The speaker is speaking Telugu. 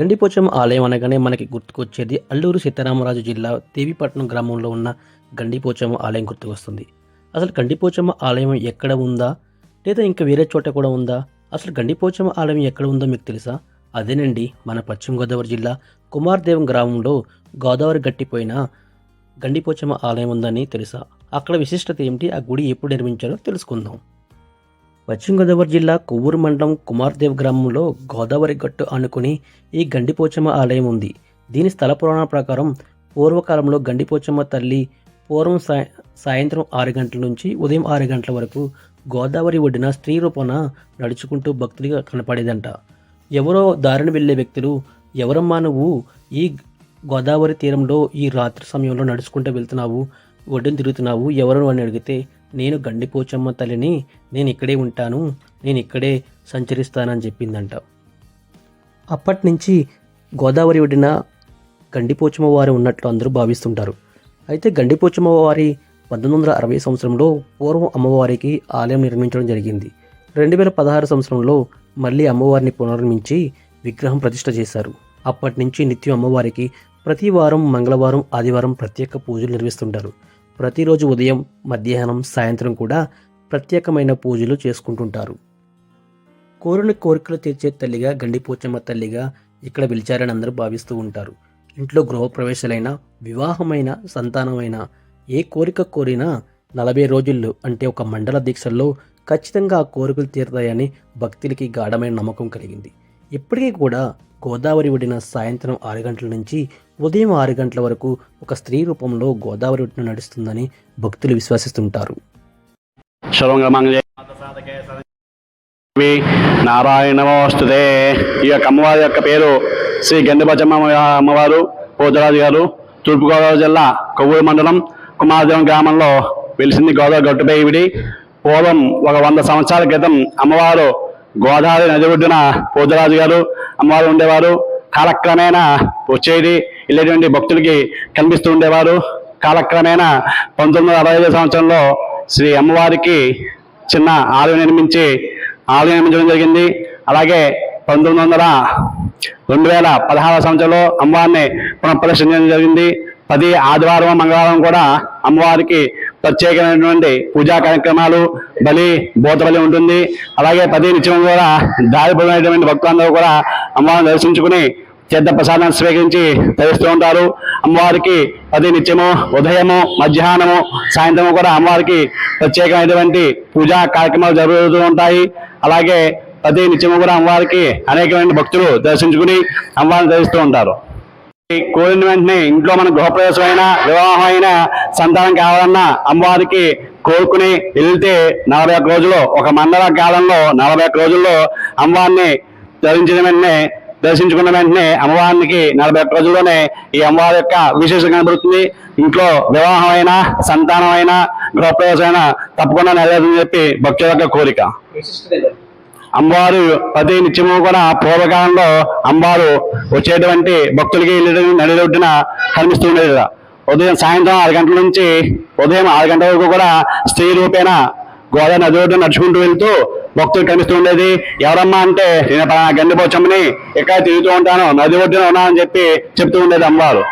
గండిపోచమ్మ ఆలయం అనగానే మనకి గుర్తుకొచ్చేది అల్లూరు సీతారామరాజు జిల్లా దేవిపట్నం గ్రామంలో ఉన్న గండిపోచమ్మ ఆలయం గుర్తుకొస్తుంది. అసలు గండిపోచమ్మ ఆలయం ఎక్కడ ఉందా? లేదా ఇంకా వేరే చోట కూడా ఉందా? అసలు గండిపోచమ్మ ఆలయం ఎక్కడ ఉందో మీకు తెలుసా? అదేనండి మన పశ్చిమ గోదావరి జిల్లా కుమార్దేవం గ్రామంలో గోదావరి గట్టిపోయిన గండిపోచమ్మ ఆలయం ఉందని తెలుసా. అక్కడ విశిష్టత ఏమిటి? ఆ గుడి ఎప్పుడు నిర్మించారో తెలుసుకుందాం. పశ్చిమ గోదావరి జిల్లా కొవ్వూరు మండలం కుమార్దేవ్ గ్రామంలో గోదావరి గట్టు అనుకుని ఈ గండిపోచమ్మ ఆలయం ఉంది. దీని స్థల పురాణ ప్రకారం పూర్వకాలంలో గండిపోచమ్మ తల్లి పూర్వం సాయ సాయంత్రం ఆరు గంటల నుంచి ఉదయం ఆరు గంటల వరకు గోదావరి ఒడ్డున స్త్రీ రూపాన నడుచుకుంటూ భక్తుడిగా కనపడేదంట. ఎవరో దారిని వెళ్ళే వ్యక్తులు ఎవరమ్మా నువ్వు? ఈ గోదావరి తీరంలో ఈ రాత్రి సమయంలో నడుచుకుంటూ వెళ్తున్నావు. ఒడ్డున తిరుగుతున్నావు? ఎవరు అని అడిగితే నేను గండిపోచమ్మ తల్లిని నేను ఇక్కడే ఉంటాను నేను ఇక్కడే సంచరిస్తానని చెప్పిందంట. అప్పటి నుంచి గోదావరి ఒడ్డిన గండిపోచమ్మ వారు ఉన్నట్లు అందరూ భావిస్తుంటారు. అయితే గండిపోచమ్మ వారి పంతొమ్మిది వందల అరవై సంవత్సరంలో పూర్వం అమ్మవారికి ఆలయం నిర్మించడం జరిగింది. రెండు వేల పదహారు సంవత్సరంలో మళ్ళీ అమ్మవారిని పునర్నిర్మించి విగ్రహం ప్రతిష్ట చేశారు. అప్పటి నుంచి నిత్యం అమ్మవారికి ప్రతి వారం మంగళవారం ఆదివారం ప్రత్యేక పూజలు నిర్వహిస్తుంటారు. ప్రతిరోజు ఉదయం మధ్యాహ్నం సాయంత్రం కూడా ప్రత్యేకమైన పూజలు చేసుకుంటుంటారు. కోరిన కోరికలు తీర్చే తల్లిగా గండిపోచమ్మ తల్లిగా ఇక్కడ పిలిచారని అందరూ భావిస్తూ ఉంటారు. ఇంట్లో గృహప్రవేశాలైన వివాహమైన సంతానమైన ఏ కోరిక కోరినా నలభై రోజుల్లో అంటే ఒక మండల దీక్షల్లో ఖచ్చితంగా ఆ కోరికలు తీరుతాయని భక్తులకి గాఢమైన నమ్మకం కలిగింది. ఇప్పటికీ కూడా గోదావరి ఒడిన సాయంత్రం ఆరు గంటల నుంచి ఉదయం ఆరు గంటల వరకు ఒక స్త్రీ రూపంలో గోదావరి ఒడ్డున నడుస్తుందని భక్తులు విశ్వసిస్తుంటారు. సర్వంగమంగళే నారాయణమోస్తుతే ఈ యొక్క అమ్మవారి యొక్క పేరు శ్రీ గండిపచ్చమ్మ అమ్మవారు పోతరాజు గారు తూర్పుగోదావరి జిల్లా కొవ్వూరు మండలం కుమారదేవం గ్రామంలో వెలిసింది గోదావరి గట్టుపై ఇవిడి పూర్వం ఒక వంద సంవత్సరాల క్రితం అమ్మవారు గోదావరి నది ఒడ్డున పోతరాజు గారు అమ్మవారు ఉండేవారు. కాలక్రమేణా వచ్చేది వెళ్ళేటువంటి భక్తులకి కనిపిస్తూ ఉండేవారు. కాలక్రమేణా పంతొమ్మిది వందల అరవై ఐదు సంవత్సరంలో శ్రీ అమ్మవారికి చిన్న ఆలయం నిర్మించి ఆలయం నిర్మించడం జరిగింది. అలాగే పంతొమ్మిది వందల రెండు వేల పదహారవ సంవత్సరంలో అమ్మవారిని పునఃప్రదర్శించడం జరిగింది. పది ఆదివారం మంగళవారం కూడా అమ్మవారికి ప్రత్యేకమైనటువంటి పూజా కార్యక్రమాలు బలి భూత బలి ఉంటుంది. అలాగే ప్రతి నిత్యం కూడా దారిపోయినటువంటి భక్తులందరూ కూడా అమ్మవారిని దర్శించుకుని చేత ప్రసాదాన్ని స్వీకరించి ధరిస్తూ ఉంటారు. అమ్మవారికి ప్రతి నిత్యము ఉదయము మధ్యాహ్నము సాయంత్రము కూడా అమ్మవారికి ప్రత్యేకమైనటువంటి పూజా కార్యక్రమాలు జరుగుతూ ఉంటాయి. అలాగే ప్రతి నిత్యము కూడా అమ్మవారికి అనేకమైన భక్తులు దర్శించుకుని అమ్మవారిని ధరిస్తూ ఉంటారు. ఈ కోరిన వెంటనే ఇంట్లో మన గృహప్రవేశం అయినా వివాహం అయినా సంతానం కావాలన్నా అమ్మవారికి కోరుకుని వెళ్తే నలభై ఒక్క రోజుల్లో ఒక మండల కాలంలో నలభై ఒక్క రోజుల్లో అమ్మవారిని ధరించిన వెంటనే దర్శించుకున్న వెంటనే అమ్మవారికి నలభై ఒక్క రోజుల్లోనే ఈ అమ్మవారి యొక్క విశేషం కనబడుతుంది. ఇంట్లో వివాహం అయినా సంతానం అయినా గృహప్రవేశం అయినా తప్పకుండా నెరవేరుతుందని చెప్పి భక్తుల యొక్క కోరిక. అమ్మవారు ప్రతి నిత్యము కూడా పూర్వకాలంలో అమ్మవారు వచ్చేటువంటి భక్తులకి నడిరొడ్డున కనిపిస్తూ ఉండేది ఉదయం సాయంత్రం ఆరు గంటల నుంచి ఉదయం ఆరు గంటల వరకు కూడా స్త్రీ రూపేణ గోదావరి నది ఒడ్డున నడుచుకుంటూ వెళ్తూ భక్తులు కనిపిస్తూ ఉండేది ఎవరమ్మా అంటే నేను పలానా గండిపోచమ్మని ఎక్కడ తిరుగుతూ ఉంటాను నది ఒడ్డున ఉన్నానని చెప్పి చెప్తూ ఉండేది అమ్మవారు.